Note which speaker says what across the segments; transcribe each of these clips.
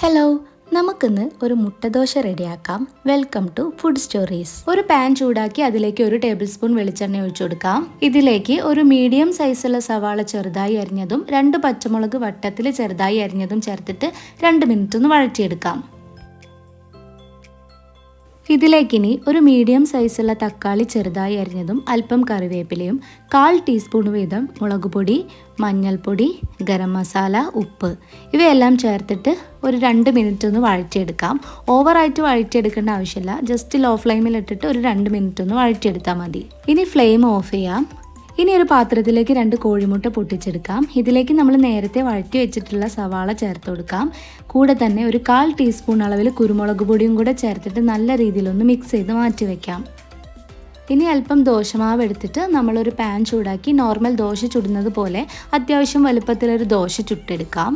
Speaker 1: Hello നമുക്കിന്ന് ഒരു മുട്ടദോശ റെഡിയാക്കാം. വെൽക്കം ടു ഫുഡ് സ്റ്റോറീസ് ഒരു പാൻ ചൂടാക്കി അതിലേക്ക് ഒരു ടേബിൾ സ്പൂൺ വെളിച്ചെണ്ണ ഒഴിച്ചു കൊടുക്കാം. ഇതിലേക്ക് ഒരു മീഡിയം സൈസുള്ള സവാള ചെറുതായി അരിഞ്ഞതും രണ്ട് പച്ചമുളക് വട്ടത്തിൽ ചെറുതായി അരിഞ്ഞതും ചേർത്തിട്ട് രണ്ട് മിനിറ്റ് ഒന്ന് വഴറ്റിയെടുക്കാം. ഇതിലേക്കിനി ഒരു മീഡിയം സൈസുള്ള തക്കാളി ചെറുതായി അരിഞ്ഞതും അല്പം കറിവേപ്പിലയും കാൽ ടീസ്പൂൺ വീതം മുളക് പൊടി മഞ്ഞൾപ്പൊടി ഗരം മസാല ഉപ്പ് ഇവയെല്ലാം ചേർത്തിട്ട് ഒരു രണ്ട് മിനിറ്റ് ഒന്ന് വഴറ്റിയെടുക്കാം. ഓവറായിട്ട് വഴറ്റിയെടുക്കേണ്ട ആവശ്യമില്ല. ജസ്റ്റ് ലോ ഫ്ലെയിമിൽ ഇട്ടിട്ട് ഒരു രണ്ട് മിനിറ്റ് ഒന്ന് വഴറ്റിയെടുത്താൽ മതി. ഇനി ഫ്ലെയിം ഓഫ് ചെയ്യാം. ഇനി ഒരു പാത്രത്തിലേക്ക് രണ്ട് കോഴിമുട്ട പൊട്ടിച്ചെടുക്കാം. ഇതിലേക്ക് നമ്മൾ നേരത്തെ വഴറ്റി വെച്ചിട്ടുള്ള സവാള ചേർത്ത് കൊടുക്കാം. കൂടെ തന്നെ ഒരു കാൽ ടീസ്പൂൺ അളവിൽ കുരുമുളക് പൊടിയും കൂടെ ചേർത്തിട്ട് നല്ല രീതിയിലൊന്ന് മിക്സ് ചെയ്ത് മാറ്റി വെക്കാം. ഇനി അല്പം ദോശമാവ് എടുത്തിട്ട് നമ്മളൊരു പാൻ ചൂടാക്കി നോർമൽ ദോശ ചുടുന്നത് പോലെ അത്യാവശ്യം വലുപ്പത്തിലൊരു ദോശ ചുട്ടെടുക്കാം.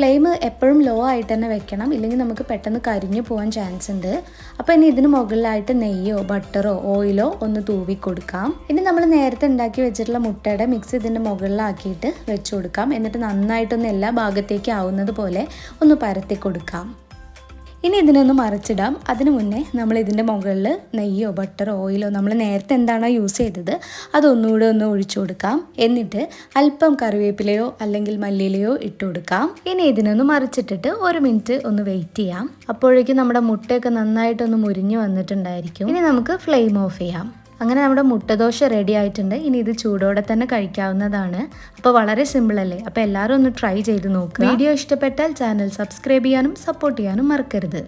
Speaker 1: ഫ്ലെയിം എപ്പോഴും ലോ ആയിട്ട് തന്നെ വെക്കണം. ഇല്ലെങ്കിൽ നമുക്ക് പെട്ടെന്ന് കരിഞ്ഞു പോകാൻ ചാൻസ് ഉണ്ട്. അപ്പോൾ ഇനി ഇതിന് മുകളിലായിട്ട് നെയ്യോ ബട്ടറോ ഓയിലോ ഒന്ന് തൂവി കൊടുക്കാം. ഇനി നമ്മൾ നേരത്തെ ഉണ്ടാക്കി വെച്ചിട്ടുള്ള മുട്ടയുടെ മിക്സ് ഇതിന്റെ മുകളിലാക്കിയിട്ട് വെച്ച് കൊടുക്കാം. എന്നിട്ട് നന്നായിട്ടൊന്ന് എല്ലാ ഭാഗത്തേക്കും ആവുന്നത് പോലെ ഒന്ന് പരത്തി കൊടുക്കാം. ഇനി ഇതിനൊന്ന് മറിച്ചിടാം. അതിനു മുന്നേ നമ്മൾ ഇതിന്റെ മുകളിൽ നെയ്യോ ബട്ടറോ ഓയിലോ നമ്മൾ നേരത്തെ എന്താണോ യൂസ് ചെയ്തത് അതൊന്നുകൂടെ ഒന്ന് ഒഴിച്ചു കൊടുക്കാം. എന്നിട്ട് അല്പം കറിവേപ്പിലയോ അല്ലെങ്കിൽ മല്ലിയിലയോ ഇട്ട് കൊടുക്കാം. ഇനി ഇതിനൊന്ന് മറിച്ചിട്ടിട്ട് ഒരു മിനിറ്റ് ഒന്ന് വെയിറ്റ് ചെയ്യാം. അപ്പോഴേക്കും നമ്മുടെ മുട്ടയൊക്കെ നന്നായിട്ടൊന്ന് മുരിഞ്ഞു വന്നിട്ടുണ്ടായിരിക്കും. ഇനി നമുക്ക് ഫ്ലെയിം ഓഫ് ചെയ്യാം. അങ്ങനെ നമ്മുടെ മുട്ടദോശ റെഡി ആയിട്ടുണ്ട്. ഇനി ഇത് ചൂടോടെ തന്നെ കഴിക്കാവുന്നതാണ്. അപ്പോൾ വളരെ സിമ്പിൾ അല്ലേ? അപ്പോൾ എല്ലാവരും ഒന്ന് ട്രൈ ചെയ്ത് നോക്കുക. വീഡിയോ ഇഷ്ടപ്പെട്ടാൽ ചാനൽ സബ്സ്ക്രൈബ് ചെയ്യാനും സപ്പോർട്ട് ചെയ്യാനും മറക്കരുത്.